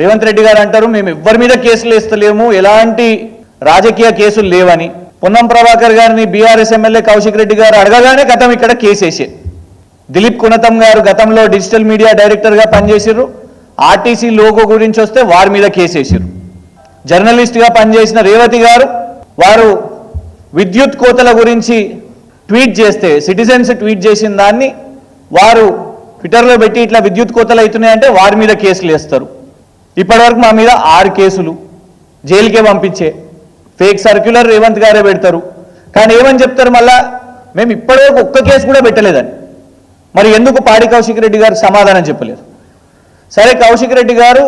రేవంత్ రెడ్డి గారు అంటారు మేము ఎవ్వరి మీద కేసులు వేస్తలేము ఎలాంటి రాజకీయ కేసులు లేవని. పొన్నం ప్రభాకర్ గారిని బీఆర్ఎస్ ఎమ్మెల్యే కౌశిక్ రెడ్డి గారు అడగగానే గతం ఇక్కడ కేసేసే. దిలీప్ కునతం గారు గతంలో డిజిటల్ మీడియా డైరెక్టర్గా పనిచేసారు ఆర్టీసీ లోగో గురించి వస్తే వారి మీద కేసేసారు జర్నలిస్ట్గా పనిచేసిన రేవతి గారు వారు విద్యుత్ కోతల గురించి ట్వీట్ చేస్తే సిటిజన్స్ ట్వీట్ చేసిన దాన్ని వారు ట్విట్టర్లో పెట్టి ఇట్లా విద్యుత్ కోతలు అవుతున్నాయంటే వారి మీద కేసులు వేస్తారు. ఇప్పటివరకు మా మీద ఆరు కేసులు జైలుకే పంపించే. ఫేక్ సర్క్యులర్ రేవంత్ గారే పెడతారు. కానీ ఏమని చెప్తారు మళ్ళా? మేము ఇప్పటివరకు ఒక్క కేసు కూడా పెట్టలేదని. మరి ఎందుకు పాడి కౌశిక్ రెడ్డి గారు సమాధానం చెప్పలేదు? సరే కౌశిక్ రెడ్డి గారు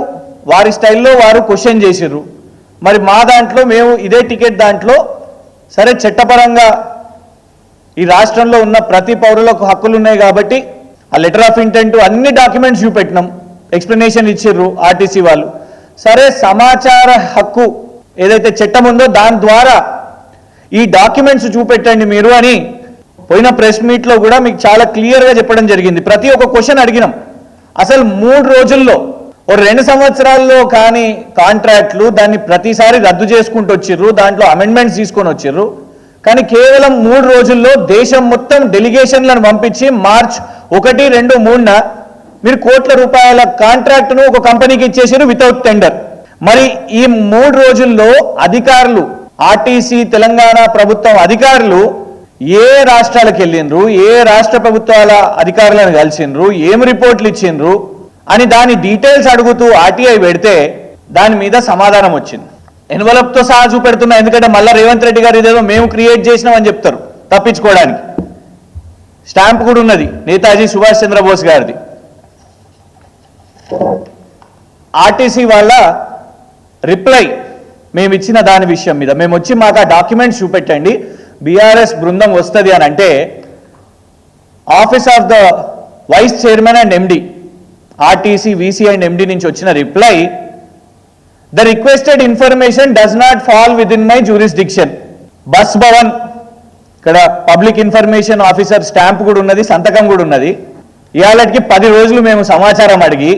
వారి స్టైల్లో వారు క్వశ్చన్ చేసిర్రు. మరి మా దాంట్లో మేము ఇదే టికెట్ దాంట్లో సరే చట్టపరంగా ఈ రాష్ట్రంలో ఉన్న ప్రతి పౌరులకు హక్కులు ఉన్నాయి కాబట్టి ఆ లెటర్ ఆఫ్ ఇంటెంట్ అన్ని డాక్యుమెంట్స్ చూపెట్టినాం. ఎక్స్ప్లెనేషన్ ఇచ్చిర్రు ఆర్టీసీ వాళ్ళు. సరే సమాచార హక్కు ఏదైతే చట్టం ఉందో దాని ద్వారా ఈ డాక్యుమెంట్స్ చూపెట్టండి మీరు అని పోయిన ప్రెస్ మీట్లో కూడా మీకు చాలా క్లియర్గా చెప్పడం జరిగింది. ప్రతి ఒక్క క్వశ్చన్ అడిగినాం. అసలు మూడు రోజుల్లో ఓ రెండు సంవత్సరాల్లో కానీ కాంట్రాక్ట్లు దాన్ని ప్రతిసారి రద్దు చేసుకుంటూ వచ్చిర్రు దాంట్లో అమెండ్మెంట్స్ తీసుకొని వచ్చిర్రు. కానీ కేవలం మూడు రోజుల్లో దేశం మొత్తం డెలిగేషన్లను పంపించి మార్చ్ ఒకటి రెండు మూడున మీరు కోట్ల రూపాయల కాంట్రాక్ట్ను ఒక కంపెనీకి ఇచ్చేసారు వితౌట్ టెండర్ మరి ఈ మూడు రోజుల్లో అధికారులు ఆర్టీసీ తెలంగాణ ప్రభుత్వం అధికారులు ఏ రాష్ట్రాలకు వెళ్ళిండ్రు ఏ రాష్ట్ర ప్రభుత్వాల అధికారులను కలిసిండ్రు ఏం రిపోర్ట్లు ఇచ్చిండ్రు అని దాని డీటెయిల్స్ అడుగుతూ ఆర్టీఐ పెడితే దాని మీద సమాధానం వచ్చింది. ఎన్వలప్తో సహా చూపెడుతున్నా ఎందుకంటే మళ్ళీ రేవంత్ రెడ్డి గారు ఇదేదో మేము క్రియేట్ చేసినామని చెప్తారు తప్పించుకోవడానికి. స్టాంప్ కూడా ఉన్నది నేతాజీ సుభాష్ చంద్రబోస్ గారిది. ఆర్టీసీ వాళ్ళ రిప్లై మేము ఇచ్చిన దాని విషయం మీద. మేము వచ్చి మాకు ఆ డాక్యుమెంట్స్ చూపెట్టండి. బీఆర్ఎస్ బృందం వస్తుంది అని అంటే office of the vice chairman and MD RTC VC and MD నుంచి వచ్చిన reply the requested information does not fall within my jurisdiction bus Bhavan ఇక్కడ పబ్లిక్ ఇన్ఫర్మేషన్ ఆఫీసర్ స్టాంప్ కూడా ఉన్నది సంతకం కూడా ఉన్నది. ఇవాళకి పది రోజులు మేము సమాచారం అడిగి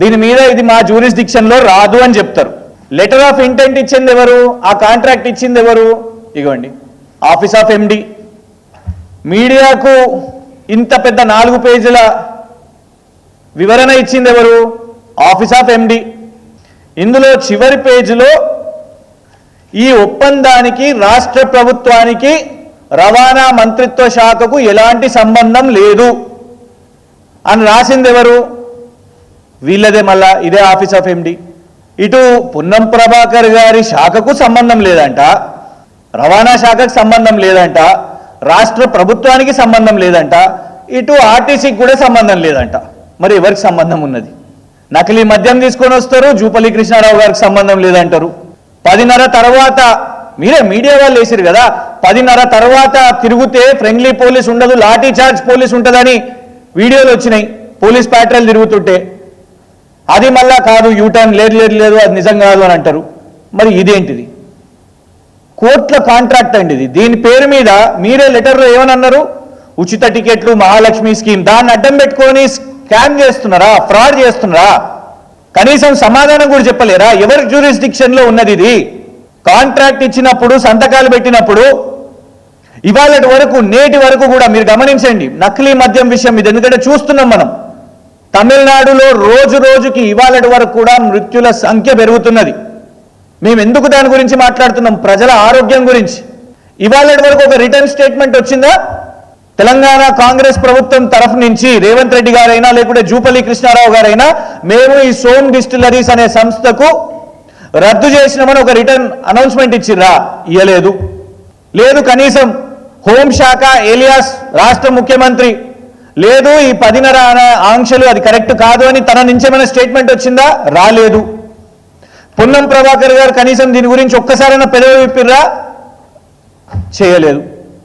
దీని మీద ఇది మా jurisdiction లో రాదు అని చెప్తారు. లెటర్ ఆఫ్ ఇంటెంట్ ఇచ్చింది ఎవరు? ఆ కాంట్రాక్ట్ ఇచ్చింది ఎవరు? ఇగోండి. ఆఫీస్ ఆఫ్ ఎండి మీడియాకు ఇంత పెద్ద నాలుగు పేజీల వివరణ ఇచ్చింది ఎవరు? ఆఫీస్ ఆఫ్ ఎండి ఇందులో చివరి పేజీలో ఈ ఒప్పందానికి రాష్ట్ర ప్రభుత్వానికి రవాణా మంత్రిత్వ శాఖకు ఎలాంటి సంబంధం లేదు అని రాసింది ఎవరు? వీళ్ళదే మళ్ళా ఇదే ఆఫీస్ ఆఫ్ ఎండి ఇటు పున్నం ప్రభాకర్ గారి శాఖకు సంబంధం లేదంట రవాణా శాఖకు సంబంధం లేదంట రాష్ట్ర ప్రభుత్వానికి సంబంధం లేదంట ఇటు ఆర్టీసీకి కూడా సంబంధం లేదంట. మరి ఎవరికి సంబంధం ఉన్నది? నకిలీ మద్యం తీసుకొని వస్తారు జూపల్లి కృష్ణారావు గారికి సంబంధం లేదంటారు. పదిన్నర తర్వాత మీరే మీడియా వాళ్ళు వేసారు కదా పదిన్నర తర్వాత తిరిగితే ఫ్రెండ్లీ పోలీస్ ఉండదు లాఠీ చార్జ్ పోలీస్ ఉంటుందని వీడియోలు వచ్చినాయి పోలీస్ ప్యాట్రల్ తిరుగుతుంటే. అది మళ్ళా కాదు యూటర్న్ లేదు లేదు లేదు అది నిజం కాదు అని అంటారు. మరి ఇదేంటిది? కోట్ల కాంట్రాక్ట్ అండి ఇది. దీని పేరు మీద మీరే లెటర్లో ఏమని అన్నారు ఉచిత టికెట్లు మహాలక్ష్మి స్కీమ్. దాన్ని అడ్డం పెట్టుకొని స్కామ్ చేస్తున్నారా? ఫ్రాడ్ చేస్తున్నారా? కనీసం సమాధానం కూడా చెప్పలేరా? ఎవరి jurisdiction లో ఉన్నది ఇది? కాంట్రాక్ట్ ఇచ్చినప్పుడు సంతకాలు పెట్టినప్పుడు ఇవాళ వరకు నేటి వరకు కూడా మీరు గమనించండి. నకిలీ మద్యం విషయం ఇది. ఎందుకంటే చూస్తున్నాం మనం. తమిళనాడులో రోజు రోజుకి ఇవాళ వరకు కూడా మృత్యుల సంఖ్య పెరుగుతున్నది. మేము ఎందుకు దాని గురించి మాట్లాడుతున్నాం? ప్రజల ఆరోగ్యం గురించి. ఇవాళ వరకు ఒక రిటర్న్ స్టేట్మెంట్ వచ్చిందా? తెలంగాణ కాంగ్రెస్ ప్రభుత్వం తరఫు నుంచి రేవంత్ రెడ్డి గారైనా లేకుంటే జూపల్లి కృష్ణారావు గారైనా మేము ఈ సోమ్ డిస్టిలరీస్ అనే సంస్థకు రద్దు చేసినామని ఒక రిటర్న్ అనౌన్స్మెంట్ ఇచ్చిర్రా? ఇయ్యలేదు. లేదు కనీసం హోంశాఖ ఏలియాస్ రాష్ట్ర ముఖ్యమంత్రి లేదు ఈ పదిన్నర ఆంక్షలు అది కరెక్ట్ కాదు అని తన నుంచి ఏమైనా స్టేట్మెంట్ వచ్చిందా? రాలేదు. పొన్నం ప్రభాకర్ గారు కనీసం దీని గురించి ఒక్కసారైనా పెదవి విప్పిర్రా? చేయలేదు.